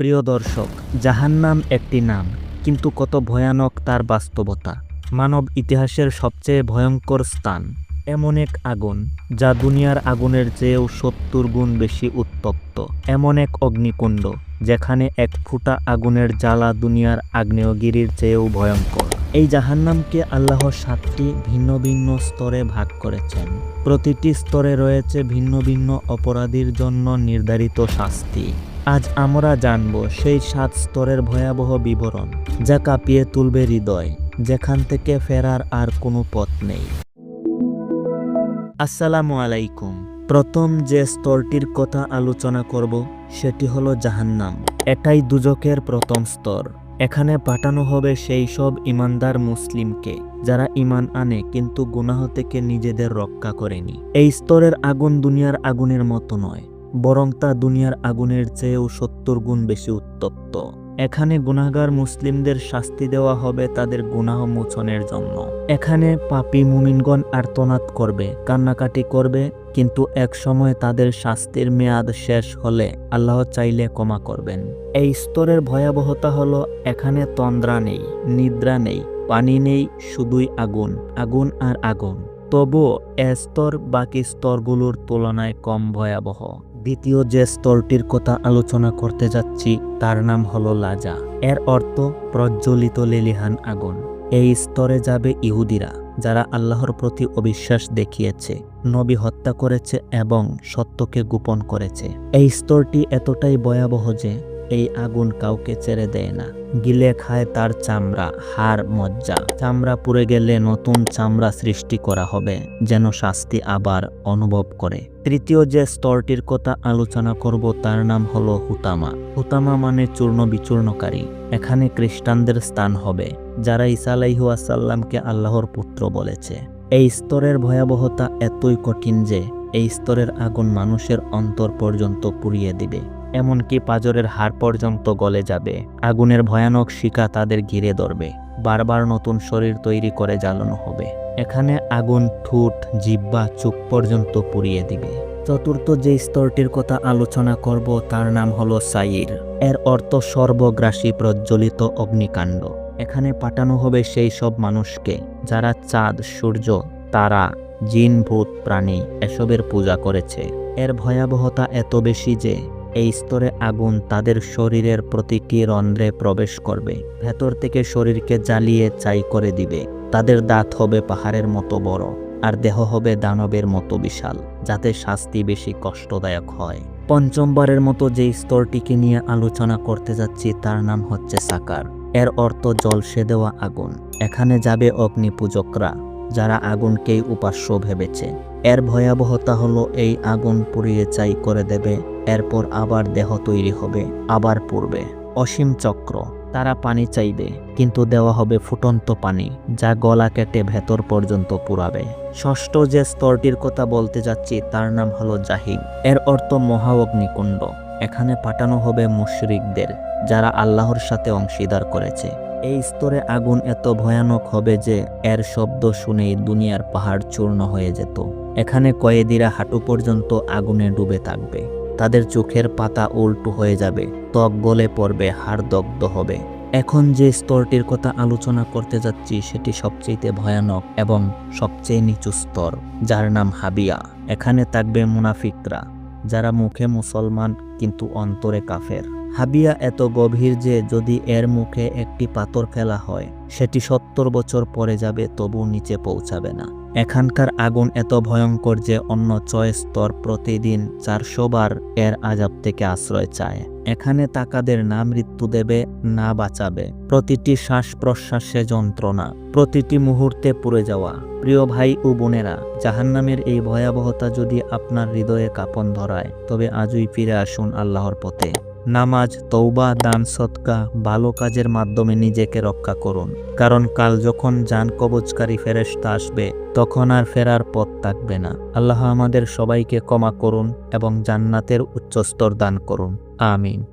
প্রিয় দর্শক, জাহান্নাম একটি নাম, কিন্তু কত ভয়ানক তার বাস্তবতা। মানব ইতিহাসের সবচেয়ে ভয়ঙ্কর স্থান, এমন এক আগুন, যা দুনিয়ার আগুনের চেয়েও সত্তর গুণ বেশি উত্তপ্ত। এমন এক অগ্নিকুণ্ড, যেখানে এক ফুটা আগুনের জ্বালা দুনিয়ার আগ্নেয়গিরির চেয়েও ভয়ঙ্কর। এই জাহান্নামকে আল্লাহ সাতটি ভিন্ন ভিন্ন স্তরে ভাগ করেছেন। প্রতিটি স্তরে রয়েছে ভিন্ন ভিন্ন অপরাধীর জন্য নির্ধারিত শাস্তি। আজ আমরা জানব সেই সাত স্তরের ভয়াবহ বিবরণ যা কাঁপিয়ে তুলবে হৃদয়, যেখান থেকে ফেরার আর কোনো পথ নেই। আসসালামু আলাইকুম। প্রথম যে স্তরটির কথা আলোচনা করব, সেটি হলো জাহান্নাম। এটাই দুজকের প্রথম স্তর। এখানে পাঠানো হবে সেই সব ইমানদার মুসলিমকে, যারা ইমান আনে কিন্তু গুনাহ থেকে নিজেদের রক্ষা করেনি। এই স্তরের আগুন দুনিয়ার আগুনের মতো নয়। বরং তা দুনিয়ার আগুনের চেয়েও সত্তর গুণ বেশি উত্তপ্ত। এখানে গুনাহগার মুসলিমদের শাস্তি দেওয়া হবে তাদের গুনাহ মোচনের জন্য। এখানে পাপী মুমিনগণ আর্তনাদ করবে, কান্নাকাটি করবে, কিন্তু এক সময় তাদের শাস্তির মেয়াদ শেষ হলে আল্লাহ চাইলে ক্ষমা করবেন। এই স্তরের ভয়াবহতা হলো, এখানে তন্দ্রা নেই, নিদ্রা নেই, পানি নেই, শুধুই আগুন আগুন আর আগুন। তবুও এ স্তর বাকি স্তরগুলোর তুলনায় কম ভয়াবহ। দ্বিতীয় যে স্তরটির কথা আলোচনা করতে যাচ্ছি, তার নাম হলো লাজা। এর অর্থ, প্রজ্বলিত লেলিহান আগুন। এই স্তরে যাবে ইহুদিরা, যারা আল্লাহর প্রতি অবিশ্বাস দেখিয়েছে, নবী হত্যা করেছে এবং সত্যকে গোপন করেছে। এই স্তরটি এতটাই ভয়াবহ যে এই আগুন কাউকে ছেড়ে দেয় না। গিলে খায় তার চামড়া, হাড়, মজ্জা। চামড়া পুড়ে গেলে নতুন চামড়া সৃষ্টি করা হবে, যেন শাস্তি আবার অনুভব করে। তৃতীয় যে স্তরটির কথা আলোচনা করব, তার নাম হলো হুতামা। হুতামা মানে চূর্ণ বিচূর্ণকারী। এখানে খ্রিস্টানদের স্থান হবে, যারা ঈসা আলাইহুয়াসাল্লামকে আল্লাহর পুত্র বলেছে। এই স্তরের ভয়াবহতা এতই কঠিন যে এই স্তরের আগুন মানুষের অন্তর পর্যন্ত পুড়িয়ে দিবে, এমনকি পাজরের হাড় পর্যন্ত গলে যাবে। আগুনের ভয়ানক শিকা তাদের ঘিরে ধরবে, বারবার নতুন শরীর তৈরি করে জ্বালানো হবে। এখানে আগুন, ঠুট জিব্বা চুপ পর্যন্ত পুড়িয়ে দিবে। চতুর্থ যে স্তরটির কথা আলোচনা করব তার নাম হলো সাইর। এর অর্থ সর্বগ্রাসী প্রজ্বলিত অগ্নিকাণ্ড। এখানে পাঠানো হবে সেই সব মানুষকে, যারা চাঁদ, সূর্য, তারা জিন ভূত প্রাণী এসবের পূজা করেছে। এর ভয়াবহতা এত বেশি যে, এই স্তরে আগুন তাদের শরীরের প্রতিটি রন্ধ্রে প্রবেশ করবে। ভেতর থেকে শরীরকে জ্বালিয়ে চাই করে দিবে। তাদের দাঁত হবে পাহাড়ের মতো বড়, আর দেহ হবে দানবের মতো বিশাল, যাতে শাস্তি বেশি কষ্টদায়ক হয়। পঞ্চমবারের মতো যে স্তরটিকে নিয়ে আলোচনা করতে যাচ্ছি, তার নাম হচ্ছে সাকার। এর অর্থ জলসে দেওয়া আগুন। এখানে যাবে অগ্নিপূজকরা। যারা আগুনকেই উপাস্য ভেবেছে। এর ভয়াবহতা হলো এই আগুন পুড়িয়ে চাই করে দেবে, এরপর আবার দেহ তৈরি হবে, আবার পড়বে। অসীম চক্র, তারা পানি চাইবে, কিন্তু দেওয়া হবে ফুটন্ত পানি, যা গলা কেটে ভেতর পর্যন্ত পুরাবে ষষ্ঠ যে স্তরটির কথা বলতে যাচ্ছি, তার নাম হলো জাহিম। এর অর্থ মহা অগ্নিকুণ্ড। এখানে পাঠানো হবে মুশরিকদের, যারা আল্লাহর সাথে অংশীদার করেছে। এই স্তরে আগুন এত ভয়ানক হবে যে এর শব্দ শুনেই দুনিয়ার পাহাড় চূর্ণ হয়ে যেত। এখানে কয়েদিরা হাঁটু পর্যন্ত আগুনে ডুবে থাকবে। তাদের চোখের পাতা উল্টো হয়ে যাবে, ত্বক গলে পড়বে, হাড় দগ্ধ হবে। এখন যে স্তরটির কথা আলোচনা করতে যাচ্ছি সেটি সবচেয়ে ভয়ানক এবং সবচেয়ে নিচু স্তর, যার নাম হাবিয়া। এখানে থাকবে মুনাফিকরা, যারা মুখে মুসলমান কিন্তু অন্তরে কাফের। হাবিয়া এত গভীর যে যদি এর মুখে একটি পাথর ফেলা হয়, সেটি সত্তর বছর পরে যাবে তবু নিচে পৌঁছাবে না। এখানকার আগুন এত ভয়ঙ্কর যে অন্য ছয় স্তর প্রতিদিন চারশো বার এর আজাব থেকে আশ্রয় চায়। এখানে তাকাদের না মৃত্যু দেবে, না বাঁচাবে। প্রতিটি শ্বাস প্রশ্বাসে যন্ত্রণা, প্রতিটি মুহূর্তে পুড়ে যাওয়া। প্রিয় ভাই ও বোনেরা, জাহান্নামের এই ভয়াবহতা যদি আপনার হৃদয়ে কাপন ধরায়, তবে আজই ফিরে আসুন আল্লাহর পথে। নামাজ তৌবা দান সৎকা ভালো কাজের মাধ্যমে নিজেকে রক্ষা করুন। কারণ কাল যখন যান কবচকারী ফেরেস্তা আসবে, তখন আর ফেরার পথ থাকবে না। আল্লাহ আমাদের সবাইকে ক্ষমা করুন এবং জান্নাতের উচ্চস্তর দান করুন। আমিন।